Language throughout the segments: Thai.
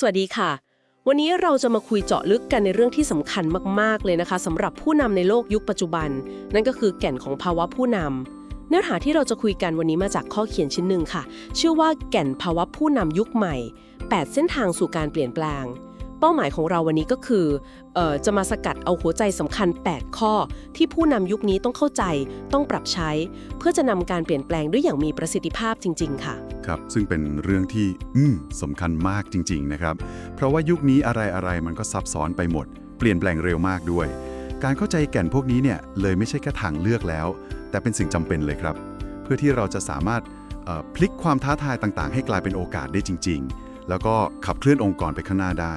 สวัสดีค่ะ วันนี้เราจะมาคุยเจาะลึกกันในเรื่องที่สำคัญมาก ๆ เลยนะคะสำหรับผู้นำในโลกยุคปัจจุบัน นั่นก็คือแก่นของภาวะผู้นำเนื้อหาที่เราจะคุยกันวันนี้มาจากข้อเขียนชิ้นหนึ่งค่ะ ชื่อว่าแก่นภาวะผู้นำยุคใหม่ 8 เส้นทางสู่การเปลี่ยนแปลง เป้าหมายของเราวันนี้ก็คือออจะมาสกัดเอาหัวใจสำคัญ 8 ข้อ ที่ผู้นำยุคนี้ต้องเข้าใจ ต้องปรับใช้ เพื่อจะนำการเปลี่ยนแปลงด้วยอย่างมีประสิทธิภาพจริง ๆ ค่ะ ครับ ซึ่งเป็นเรื่องที่อืสำคัญมากจริง ๆ นะครับ เพราะว่ายุคนี้อะไรๆมันก็ซับซ้อนไปหมด เปลี่ยนแปลงเร็วมากด้วย การเข้าใจแก่นพวกนี้เนี่ยเลยไม่ใช่แค่ทางเลือกแล้ว แต่เป็นสิ่งจำเป็นเลยครับ เพื่อที่เราจะสามารถพลิกความท้าทายต่างๆ ให้กลายเป็นโอกาสได้จริง ๆ แล้วก็ขับเคลื่อนองค์กรไปข้างหน้าได้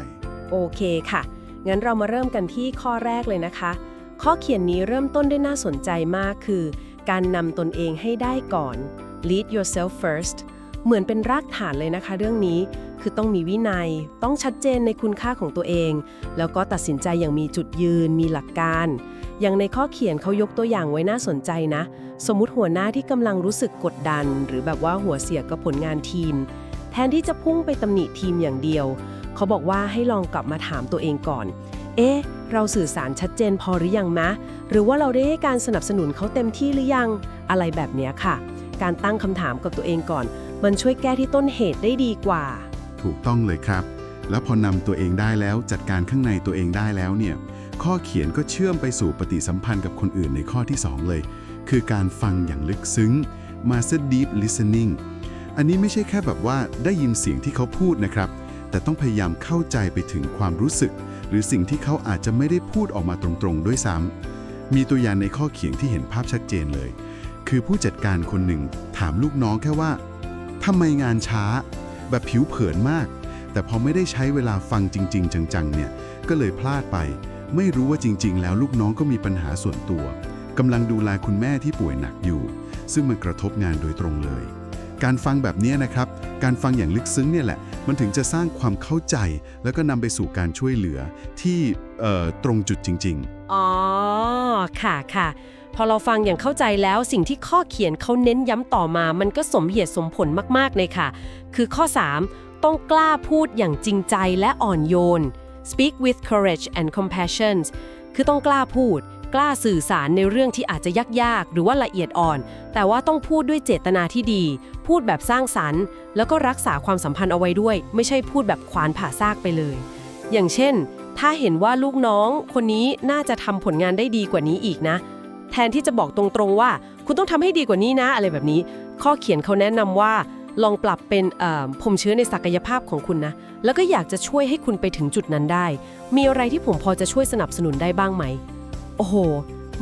โอเคค่ะ งั้นเรามาเริ่มกันที่ข้อแรกเลยนะคะ ข้อเขียนนี้เริ่มต้นได้น่าสนใจมากคือ การนำตนเองให้ได้ก่อน lead yourself first เหมือนเป็นรากฐานเลยนะคะ เรื่องนี้ คือต้องมีวินัย ต้องชัดเจนในคุณค่าของตัวเอง แล้วก็ตัดสินใจอย่างมีจุดยืน มีหลักการ อย่างในข้อเขียนเขายกตัวอย่างไว้น่าสนใจนะ สมมุติหัวหน้าที่กำลังรู้สึกกดดัน หรือแบบว่าหัวเสียกับผลงานทีม แทนที่จะพุ่งไปตำหนิทีมอย่างเดียว เขาบอกว่าให้ลองกลับมาถามตัวเองก่อน เอ๊ะ เราสื่อสารชัดเจนพอหรือยังมะ หรือว่าเราได้ให้การสนับสนุนเขาเต็มที่หรือยัง อะไรแบบนี้ค่ะ การตั้งคำถามกับตัวเองก่อน มันช่วยแก้ที่ต้นเหตุได้ดีกว่า ถูกต้องเลยครับ แล้วพอนำตัวเองได้แล้วจัดการข้างในตัวเองได้แล้วเนี่ย ข้อเขียนก็เชื่อมไปสู่ปฏิสัมพันธ์กับคนอื่นในข้อที่ 2 เลย คือการฟังอย่างลึกซึ้ง Master Deep Listening อันนี้ไม่ใช่แค่แบบว่าได้ยินเสียงที่เขาพูดนะครับ แต่ต้องพยายามเข้าใจไปถึงความรู้สึก หรือสิ่งที่เขาอาจจะไม่ได้พูดออกมาตรงๆ ด้วยซ้ำมีตัวอย่างในข้อเขียนที่เห็นภาพชัดเจนเลย คือผู้จัดการคนหนึ่งถามลูกน้องแค่ว่าทำไมงานช้า แบบผิวเผินมาก แต่พอไม่ได้ใช้เวลาฟังจริง ๆ จังๆ เนี่ยก็เลยพลาดไป ไม่รู้ว่าจริง ๆ แล้วลูกน้องก็มีปัญหาส่วนตัวกำลังดูแลคุณแม่ที่ป่วยหนักอยู่ ซึ่งมันกระทบงานโดยตรงเลย การฟังแบบนี้นะครับ การฟังอย่างลึกซึ้งเนี่ยแหละ มันถึงจะสร้างความเข้าใจ แล้วก็นำไปสู่การช่วยเหลือที่ตรงจุดจริง ๆ อ๋อ ค่ะค่ะ พอเราฟังอย่างเข้าใจแล้วสิ่งที่ข้อเขียนเขาเน้นย้ำต่อมา มันก็สมเหตุสมผลมากๆเลยค่ะ คือข้อ 3 ต้องกล้าพูดอย่างจริงใจและอ่อนโยน speak with courage and compassion คือต้องกล้าพูด กล้าสื่อสารในเรื่องที่อาจจะยากๆ หรือว่าละเอียดอ่อน แต่ว่าต้องพูดด้วยเจตนาที่ดี พูดแบบสร้างสรรค์ แล้วก็รักษาความสัมพันธ์เอาไว้ด้วย ไม่ใช่พูดแบบขวานผ่าซากไปเลย อย่างเช่น ถ้าเห็นว่าลูกน้องคนนี้น่าจะทำผลงานได้ดีกว่านี้อีกนะ แทนที่จะบอกตรงๆว่า คุณต้องทำให้ดีกว่านี้นะอะไรแบบนี้ ข้อเขียนเขาแนะนำว่า ลองปรับเป็นผมเชื่อในศักยภาพของคุณนะ แล้วก็อยากจะช่วยให้คุณไปถึงจุดนั้นได้ มีอะไรที่ผมพอจะช่วยสนับสนุนได้บ้างไหม โอ้โห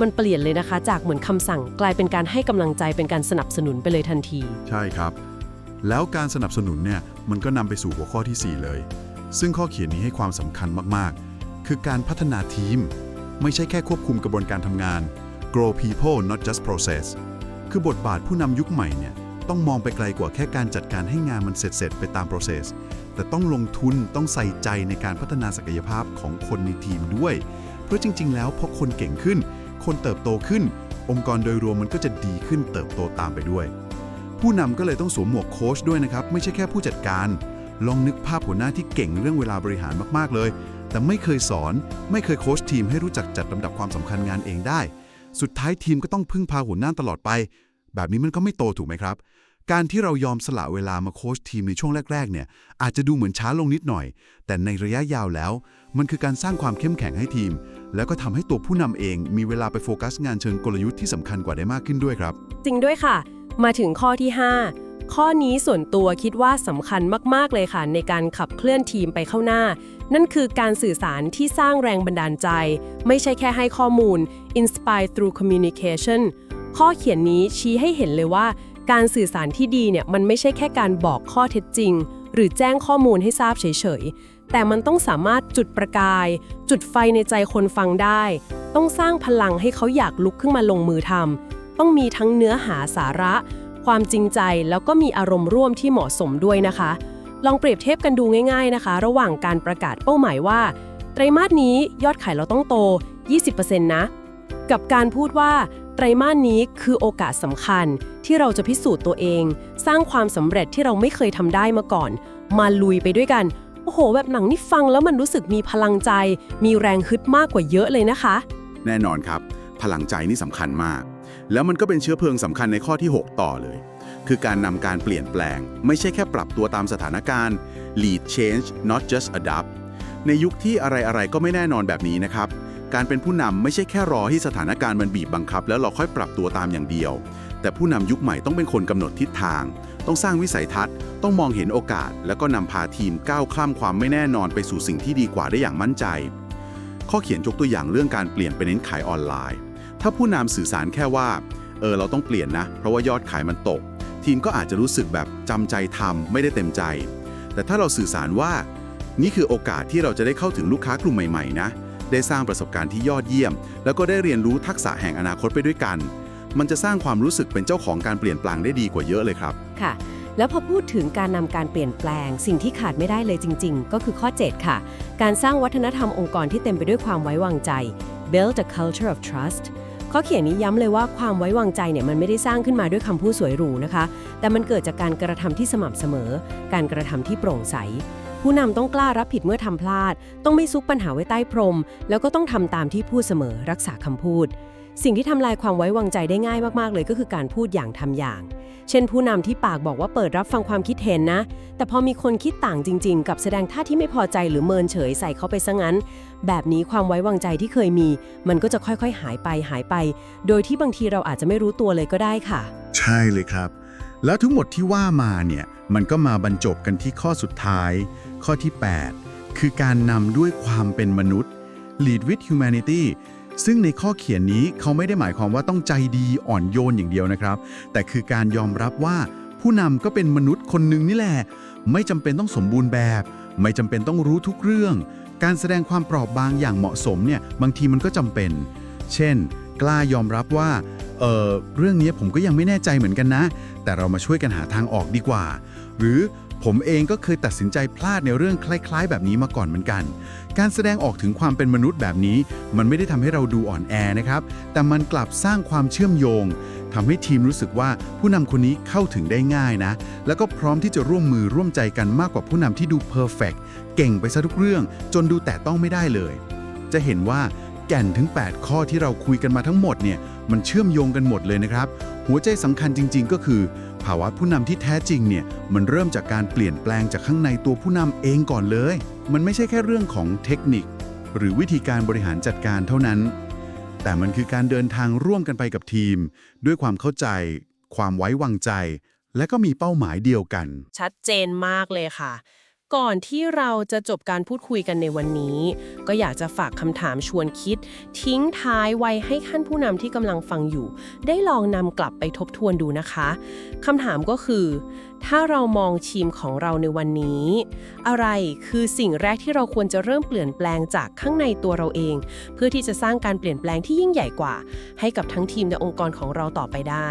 มันเปลี่ยนเลยนะคะ จากเหมือนคำสั่งกลายเป็นการให้กำลังใจเป็นการสนับสนุนไปเลยทันที ใช่ครับ แล้วการสนับสนุนเนี่ยมันก็นำไปสู่หัวข้อที่ 4 เลย ซึ่งข้อเขียนนี้ให้ความสำคัญมากๆ คือการพัฒนาทีม ไม่ใช่แค่ควบคุมกระบวนการทำงาน grow people not just process คือบทบาทผู้นำยุคใหม่เนี่ยต้องมองไปไกลกว่าแค่การจัดการให้งานมันเสร็จๆไปตาม process แต่ต้องลงทุนต้องใส่ใจในการพัฒนาศักยภาพของคนในทีมด้วย เพราะจริง ๆ แล้วพอคนเก่งขึ้น คนเติบโตขึ้น องค์กรโดยรวมมันก็จะดีขึ้นเติบโตตามไปด้วย ผู้นำก็เลยต้องสวมหมวกโค้ชด้วยนะครับ ไม่ใช่แค่ผู้จัดการ ลองนึกภาพหัวหน้าที่เก่งเรื่องเวลาบริหารมากๆเลย แต่ไม่เคยสอน ไม่เคยโค้ชทีมให้รู้จักจัดลำดับความสำคัญงานเองได้ สุดท้ายทีมก็ต้องพึ่งพาหัวหน้าตลอดไป แบบนี้มันก็ไม่โตถูกไหมครับการที่เรายอมสละเวลามาโค้ชทีมในช่วงแรก ๆ เนี่ย อาจจะดูเหมือนช้าลงนิดหน่อย แต่ในระยะยาวแล้ว มันคือการสร้างความเข้มแข็งให้ทีม แล้วก็ทำให้ตัวผู้นำเองมีเวลาไปโฟกัสงานเชิงกลยุทธ์ที่สำคัญกว่าได้มากขึ้นด้วยครับ จริงด้วยค่ะ มาถึงข้อที่ 5 ข้อนี้ส่วนตัวคิดว่าสำคัญมาก ๆ เลยค่ะ ในการขับเคลื่อนทีมไปเข้าหน้า นั่นคือการสื่อสารที่สร้างแรงบันดาลใจ ไม่ใช่แค่ให้ข้อมูล inspire through communication ข้อเขียนนี้ชี้ให้เห็นเลยว่า การสื่อสารที่ดีเนี่ยมันไม่ใช่แค่การบอกข้อเท็จจริง หรือแจ้งข้อมูลให้ทราบเฉย แต่มันต้องสามารถจุดประกาย จุดไฟในใจคนฟังได้ ต้องสร้างพลังให้เขาอยากลุกขึ้นมาลงมือทำต้องมีทั้งเนื้อหาสาระ ความจริงใจแล้วก็มีอารมณ์ร่วมที่เหมาะสมด้วยนะคะ ลองเปรียบเทียบกันดูง่าย ๆนะคะ ระหว่างการประกาศเป้าหมายว่า ไตรมาสนี้ยอดขายเราต้องโต 20%นะ กับการพูดว่าไตรมาสนี้คือโอกาสสำคัญที่เราจะพิสูจน์ตัวเอง สร้างความสำเร็จที่เราไม่เคยทำได้มาก่อน มาลุยไปด้วยกัน โอ้โห แบบหนังนี่ฟังแล้วมันรู้สึกมีพลังใจ มีแรงฮึดมากกว่าเยอะเลยนะคะ แน่นอนครับ พลังใจนี่สำคัญมาก แล้วมันก็เป็นเชื้อเพลิงสำคัญในข้อที่ 6 ต่อเลย คือการนำการเปลี่ยนแปลง ไม่ใช่แค่ปรับตัวตามสถานการณ์ lead change not just adapt ในยุคที่อะไรๆก็ไม่แน่นอนแบบนี้นะครับ การเป็นผู้นำไม่ใช่แค่รอให้สถานการณ์มันบีบบังคับ แล้วเราค่อยปรับตัวตามอย่างเดียว แต่ผู้นำยุคใหม่ต้องเป็นคนกำหนดทิศทาง ต้องสร้างวิสัยทัศน์ ต้องมองเห็นโอกาส แล้วก็นำพาทีมก้าวข้ามความไม่แน่นอนไปสู่สิ่งที่ดีกว่าได้อย่างมั่นใจ ข้อเขียนยกตัวอย่างเรื่องการเปลี่ยนไปเน้นขายออนไลน์ ถ้าผู้นำสื่อสารแค่ว่า เออเราต้องเปลี่ยนนะ เพราะว่ายอดขายมันตก ทีมก็อาจจะรู้สึกแบบจำใจทำไม่ได้เต็มใจ แต่ถ้าเราสื่อสารว่า นี่คือโอกาสที่เราจะได้เข้าถึงลูกค้ากลุ่มใหม่ๆนะได้สร้างประสบการณ์ที่ยอดเยี่ยม แล้วก็ได้เรียนรู้ทักษะแห่งอนาคตไปด้วยกัน มันจะสร้างความรู้สึกเป็นเจ้าของการเปลี่ยนแปลงได้ดีกว่าเยอะเลยครับ ค่ะ แล้วพอพูดถึงการนำการเปลี่ยนแปลง สิ่งที่ขาดไม่ได้เลยจริง ๆ ก็คือข้อ 7 ค่ะ การสร้างวัฒนธรรมองค์กรที่เต็มไปด้วยความไว้วางใจ build a culture of trust ข้อเขียนนี้ย้ำเลยว่าความไว้วางใจเนี่ยมันไม่ได้สร้างขึ้นมาด้วยคำพูดสวยหรูนะคะ แต่มันเกิดจากการกระทำที่สม่ำเสมอ การกระทำที่โปร่งใส ผู้นำต้องกล้ารับผิดเมื่อทำพลาด ต้องไม่ซุกปัญหาไว้ใต้พรม แล้วก็ต้องทำตามที่พูดเสมอรักษาคำพูด สิ่งที่ทำลายความไว้วางใจได้ง่ายมากๆเลยก็คือการพูดอย่างทำอย่าง เช่นผู้นำที่ปากบอกว่าเปิดรับฟังความคิดเห็นนะ แต่พอมีคนคิดต่างจริง ๆ กับแสดงท่าที่ไม่พอใจหรือเมินเฉยใส่เขาไปซะงั้น แบบนี้ความไว้วางใจที่เคยมี มันก็จะค่อยๆ หายไปหายไป โดยที่บางทีเราอาจจะไม่รู้ตัวเลยก็ได้ค่ะ ใช่เลยครับ แล้วทั้งหมดที่ว่ามาเนี่ยมันก็มาบรรจบกันที่ข้อสุดท้าย ข้อที่ 8 คือการนำด้วยความเป็นมนุษย์ lead with humanity ซึ่งในข้อเขียนนี้เขาไม่ได้หมายความว่าต้องใจดีอ่อนโยนอย่างเดียวนะครับ แต่คือการยอมรับว่าผู้นำก็เป็นมนุษย์คนหนึ่งนี่แหละ ไม่จำเป็นต้องสมบูรณ์แบบ ไม่จำเป็นต้องรู้ทุกเรื่อง การแสดงความเปราะบางอย่างเหมาะสมเนี่ยบางทีมันก็จำเป็น เช่น กล้ายอมรับว่าเออเรื่องนี้ผมก็ยังไม่แน่ใจเหมือนกันนะ แต่เรามาช่วยกันหาทางออกดีกว่า หรือ ผมเองก็เคยตัดสินใจพลาดในเรื่องคล้าย ๆ แบบนี้มาก่อนเหมือนกัน การแสดงออกถึงความเป็นมนุษย์แบบนี้ มันไม่ได้ทำให้เราดูอ่อนแอนะครับ แต่มันกลับสร้างความเชื่อมโยงทำให้ทีมรู้สึกว่าผู้นำคนนี้เข้าถึงได้ง่ายนะ แล้วก็พร้อมที่จะร่วมมือร่วมใจกันมากกว่าผู้นำที่ดูเพอร์เฟกเก่งไปซะทุกเรื่อง จนดูแต่ต้องไม่ได้เลย จะเห็นว่าแก่นถึง 8 ข้อที่เราคุยกันมาทั้งหมดเนี่ยมันเชื่อมโยงกันหมดเลยนะครับ หัวใจสำคัญจริง ๆ ก็คือ ภาวะผู้นำที่แท้จริงเนี่ยมันเริ่มจากการเปลี่ยนแปลงจากข้างในตัวผู้นำเองก่อนเลย มันไม่ใช่แค่เรื่องของเทคนิค หรือวิธีการบริหารจัดการเท่านั้น แต่มันคือการเดินทางร่วมกันไปกับทีม ด้วยความเข้าใจ ความไว้วางใจ และก็มีเป้าหมายเดียวกัน ชัดเจนมากเลยค่ะ ก่อนที่เราจะจบการพูดคุยกันในวันนี้ ก็อยากจะฝากคำถามชวนคิด ทิ้งท้ายไว้ให้ท่านผู้นำที่กำลังฟังอยู่ ได้ลองนำกลับไปทบทวนดูนะคะคำถามก็คือ ถ้าเรามองทีมของเราในวันนี้ อะไรคือสิ่งแรกที่เราควรจะเริ่มเปลี่ยนแปลงจากข้างในตัวเราเอง เพื่อที่จะสร้างการเปลี่ยนแปลงที่ยิ่งใหญ่กว่า ให้กับทั้งทีมและองค์กรของเราต่อไปได้